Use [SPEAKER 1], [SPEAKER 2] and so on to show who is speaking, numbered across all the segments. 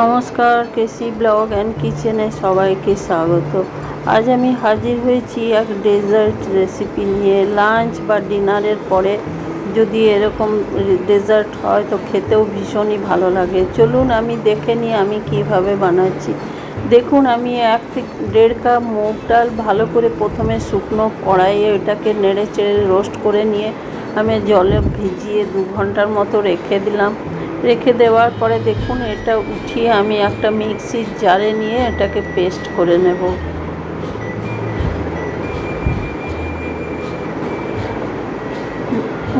[SPEAKER 1] নমস্কার, কেসি blog and কিচেনে সবাইকে স্বাগত। আজ আমি হাজির হয়েছি এক ডেজার্ট রেসিপি নিয়ে। লাঞ্চ বা ডিনারের পরে যদি এরকম ডেজার্ট হয় তো খেতেও ভীষণই ভালো লাগে। চলুন আমি দেখে নিই আমি কীভাবে বানাচ্ছি। দেখুন, আমি এক থেকে দেড় কাপ মুগ ডাল ভালো করে প্রথমে শুকনো কড়াইয়ে এটাকে নেড়ে চেড়ে রোস্ট করে নিয়ে আমি জলে ভিজিয়ে দু ঘণ্টার মতো রেখে দিলাম। রেখে দেওয়ার পরে দেখুন, এটা উঠিয়ে আমি একটা মিক্সির জারে নিয়ে এটাকে পেস্ট করে নেব।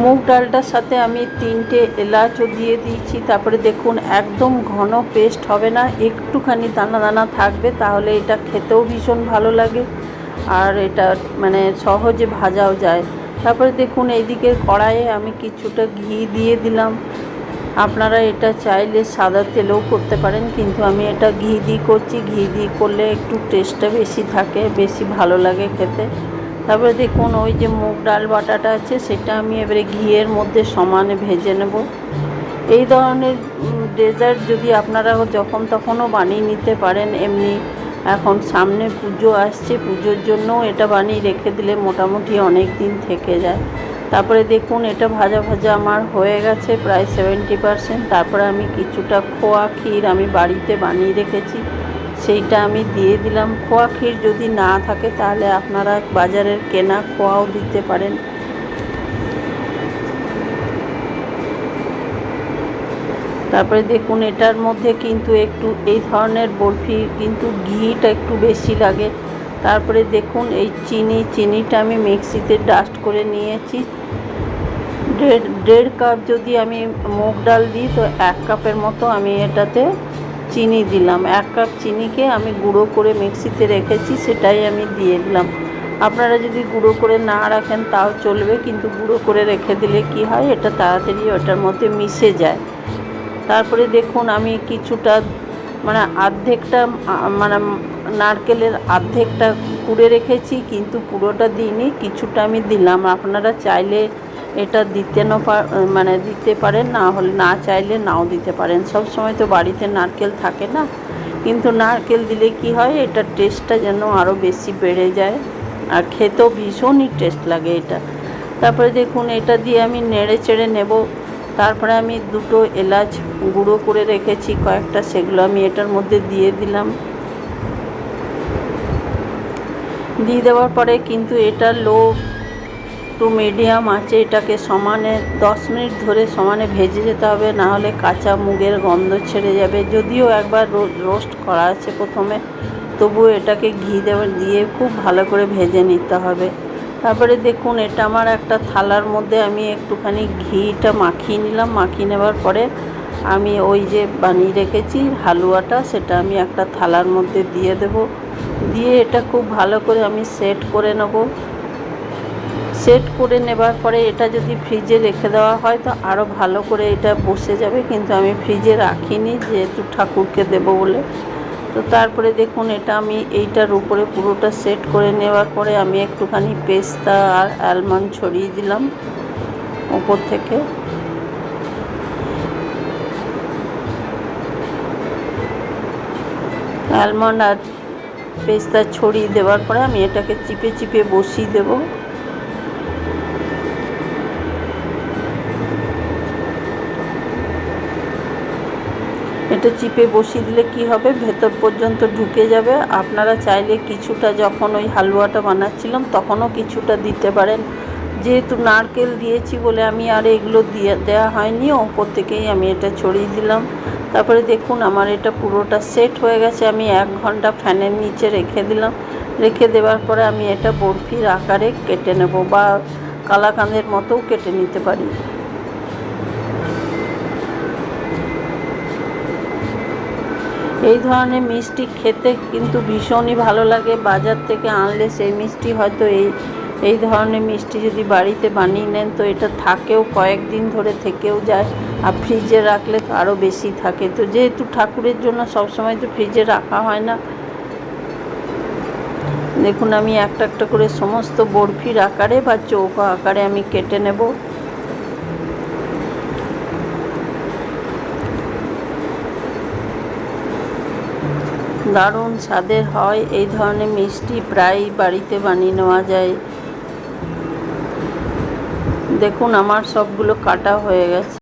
[SPEAKER 1] মুগ ডালটার সাথে আমি তিনটে এলাচও দিয়ে দিয়েছি। তারপরে দেখুন, একদম ঘন পেস্ট হবে না, একটুখানি দানা দানা থাকবে, তাহলে এটা খেতেও ভীষণ ভালো লাগে আর এটা মানে সহজে ভাজাও যায়। তারপরে দেখুন, এইদিকের কড়াইয়ে আমি কিছুটা ঘি দিয়ে দিলাম। আপনারা এটা চাইলে সাদা তেলেও করতে পারেন, কিন্তু আমি এটা ঘি দিয়ে করছি। ঘি দিয়ে করলে একটু টেস্টটা বেশি থাকে, বেশি ভালো লাগে খেতে। তারপরে দেখুন, ওই যে মুগ ডাল বাটাটা আছে, সেটা আমি এবারে ঘিয়ের মধ্যে সমানে ভেজে নেব। এই ধরনের ডেজার্ট যদি আপনারা যখন তখনও বানিয়ে নিতে পারেন, এমনি এখন সামনে পুজো আসছে, পুজোর জন্য এটা বানিয়ে রেখে দিলে মোটামুটি অনেক দিন থেকে যায়। তারপরে দেখুন, এটা ভাজা ভাজা আমার হয়ে গেছে প্রায় সেভেন্টি পারসেন্ট তারপরে আমি কিছুটা খোয়া ক্ষীর আমি বাড়িতে বানিয়ে রেখেছি। সেইটা আমি দিয়ে দিলাম। খোয়া ক্ষীর যদি না থাকে, তাহলে আপনারা বাজারের কেনা খোয়াও দিতে পারেন। তারপরে দেখুন, এটার মধ্যে কিন্তু একটু এই ধরনের বরফি, কিন্তু ঘিটা একটু বেশি লাগে। তারপরে দেখুন, এই চিনি, চিনিটা আমি মিক্সিতে ডাস্ট করে নিয়েছি। দেড় দেড় কাপ যদি আমি মুগ ডাল দিই, তো এক কাপের মতো আমি এটাতে চিনি দিলাম। এক কাপ চিনিকে আমি গুঁড়ো করে মিক্সিতে রেখেছি, সেটাই আমি দিয়ে দিলাম। আপনারা যদি গুঁড়ো করে না রাখেন, তাও চলবে, কিন্তু গুঁড়ো করে রেখে দিলে কি হয়, এটা তাড়াতাড়ি ওটার মধ্যে মিশে যায়। তারপরে দেখুন, আমি কিছুটা মানে অর্ধেকটা মানে নারকেলের অর্ধেকটা কুড়ে রেখেছি, কিন্তু পুরোটা দিইনি, কিছুটা আমি দিলাম। আপনারা চাইলে এটা দিতে না মানে দিতে পারেন, না হলে না চাইলে নাও দিতে পারেন। সব সময় তো বাড়িতে নারকেল থাকে না, কিন্তু নারকেল দিলে কি হয় এটার টেস্টটা যেন আরও বেশি বেড়ে যায়, আর খেতেও ভীষণই টেস্ট লাগে এটা। তারপরে দেখুন, এটা দিয়ে আমি নেড়ে চেড়ে নেব। তারপরে আমি দুটো এলাচ গুঁড়ো করে রেখেছি, কয়েকটা সেগুলো আমি এটার মধ্যে দিয়ে দিলাম। দিয়ে দেওয়ার পরে কিন্তু এটা লো টু মিডিয়াম আছে, এটাকে সমানে দশ মিনিট ধরে সমানে ভেজে যেতে হবে, না হলে কাঁচা মুগের গন্ধ ছেড়ে যাবে। যদিও একবার রোস্ট করা আছে প্রথমে, তবুও এটাকে ঘি দেওয়া, দিয়ে খুব ভালো করে ভেজে নিতে হবে। তারপরে দেখুন, এটা আমার একটা থালার মধ্যে আমি একটুখানি ঘিটা মাখিয়ে নিলাম। মাখিয়ে নেওয়ার পরে আমি ওই যে বানিয়ে রেখেছি হালুয়াটা, সেটা আমি একটা থালার মধ্যে দিয়ে দেব। দিয়ে এটা খুব ভালো করে আমি সেট করে নেব। সেট করে নেবার পরে এটা যদি ফ্রিজে রেখে দেওয়া হয় তো আরও ভালো করে এটা বসে যাবে। কিন্তু আমি ফ্রিজে রাখিনি, যেহেতু ঠাকুরকে দেব বলে। তো তারপরে দেখুন, এটা আমি এইটার উপরে পুরোটা সেট করে নেওয়ার পরে আমি একটুখানি পেস্তা আর অ্যালমন্ড ছড়িয়ে দিলাম উপর থেকে। অ্যালমন্ড আর পেস্তা ছড়িয়ে দেওয়ার পরে আমি এটাকে চিপে চিপে বসিয়ে দেবো। এটা চিপে বসিয়ে দিলে কি হবে? ভেতর পর্যন্ত ঢুকে যাবে। আপনারা চাইলে কিছুটা যখন ওই হালুয়াটা বানাচ্ছিলাম, তখনও কিছুটা দিতে পারেন। যেহেতু নারকেল দিয়েছি বলে আমি আর এগুলো দিয়ে দেওয়া হয়নি, ওপর থেকেই আমি এটা ছড়িয়ে দিলাম। তারপরে দেখুন, আমার এটা পুরোটা সেট হয়ে গেছে। আমি এক ঘণ্টা ফ্যানের নিচে রেখে দিলাম। রেখে দেওয়ার পরে আমি এটা বরফির আকারে কেটে নেব বা কালাকাঁদের মতোও কেটে নিতে পারি। এই ধরনের মিষ্টি খেতে কিন্তু ভীষণই ভালো লাগে। বাজার থেকে আনলে সেই মিষ্টি হয়তো এই এই ধরনের মিষ্টি যদি বাড়িতে বানিয়ে নেন তো এটা থাকেও, কয়েকদিন ধরে থেকেও যায়। আর ফ্রিজে রাখলে তো আরও বেশি থাকে। তো যেহেতু ঠাকুরের জন্য সবসময় তো ফ্রিজে রাখা হয় না। দেখুন আমি একটা একটা করে সমস্ত বরফির আকারে বা চৌকো আকারে আমি কেটে নেব। দারুণ স্বাদের হয়, এই ধরনের মিষ্টি প্রায় বাড়িতে বানিয়ে নেওয়া যায়। দেখুন, আমার সবগুলো কাটা হয়ে গেছে।